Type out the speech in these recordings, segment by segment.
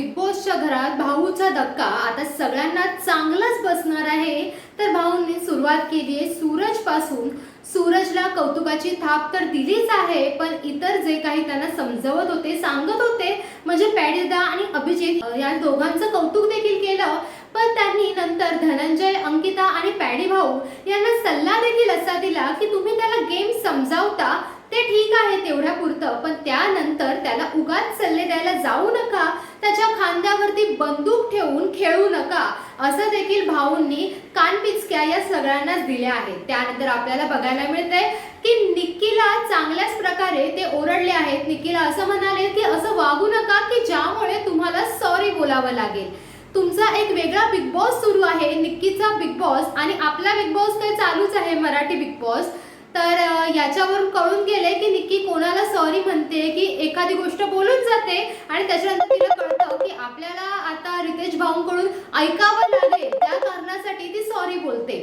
Big बॉसच्या घरात भाऊचा धक्का. आता सगळ्यांना चांगलाच बसणार आहे. तर भाऊंनी सुरुवात केली आहे सूरजपासून सूरजला कौतुकाची थाप तर दिलीच आहे पण इतर जे काही त्यांना समजवत होते सांगत होते म्हणजे पॅडिदा आणि अभिजित या दोघांचं कौतुक देखील केलं. पण त्यांनी नंतर धनंजय अंकिता आणि पॅडी भाऊ यांना सल्ला देखील असा दिला की तुम्ही त्याला गेम समजावता. ते ठीक आहे तेवढ्या पुरतं पण त्यानंतर त्याला उगाच सल्ले द्यायला जाऊ नका. त्याच्या खांद्यावरती बंदूक ठेवून खेळू नका. असं देखील भाऊंनी कानपिचक्या या सगळ्यांनाच दिल्या आहेत. त्यानंतर आपल्याला बघायला मिळतंय की निक्कीला चांगल्याच प्रकारे ते ओरडले आहेत. निक्कीला असं म्हणाले की असं वागू नका की ज्यामुळे तुम्हाला सॉरी बोलावं लागेल. तुमचा एक वेगळा बिग बॉस सुरू आहे. निक्कीचा बिग बॉस आणि आपला बिग बॉस तर चालूच आहे मराठी बिग बॉस तर याच्यावरून कळून गेले की निक्की कोणाला सॉरी म्हणते की एखादी गोष्ट बोलून जाते आणि त्याच्यानंतर तिला कळतं की आपल्याला आता रितेश भाऊंकडून ऐकावं लागेल. त्या कारणासाठी ती सॉरी बोलते.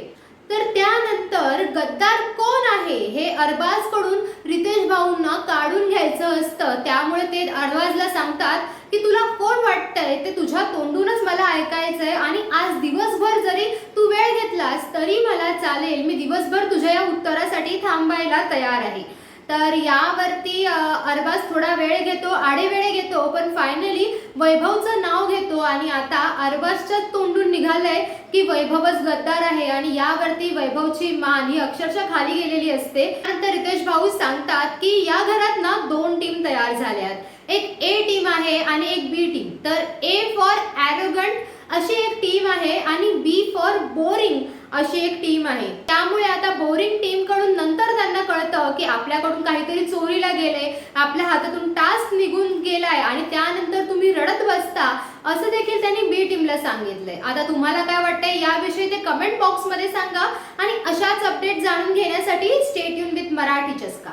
तर त्यानंतर गद्दार कोण आहे हे अरबाजकडून रितेश भाऊंना काढून घ्यायचं असतं. त्यामुळे ते अरबाजला सांगतात की तुला कोण वाटतंय? ते तुझ्या तोंडूनच मला ऐकायचंय आणि आज दिवसभर जरी निर्णय घेतलास तरी मला चालेल. मी दिवसभर तुझ्या या उत्तरासाठी थांबायला तयार आहे. तर यावरती अरबाज थोडा वेळ घेतो आडेवेळे घेतो पण फायनली वैभवचं नाव घेतो आणि आता अरबाजच्या तोंडून निघालंय की वैभवच गद्दार आहे आणि यावरती वैभवची मान ही अक्षरशः खाली गेलेली असते. नंतर रितेश भाऊ सांगतात की या घरात ना दोन टीम तयार झाल्यात. एक ए टीम आहे आणि एक बी टीम तर ए फॉर ॲरोगंट अशी एक टीम आहे आणि बी फॉर बोरिंग अशी एक टीम आहे. त्यामुळे आता बोरिंग टीमकडून नंतर त्यांना कळतं की आपल्याकडून काहीतरी चोरीला गेले आपल्या हातातून टास्क निघून गेलाय आणि त्यानंतर तुम्ही रडत बसता असं देखील त्यांनी बी टीमला सांगितलंय. आता तुम्हाला काय वाटतंय याविषयी ते कमेंट बॉक्समध्ये सांगा आणि अशाच अपडेट जाणून घेण्यासाठी स्टेट युन विथ मराठी चस्का.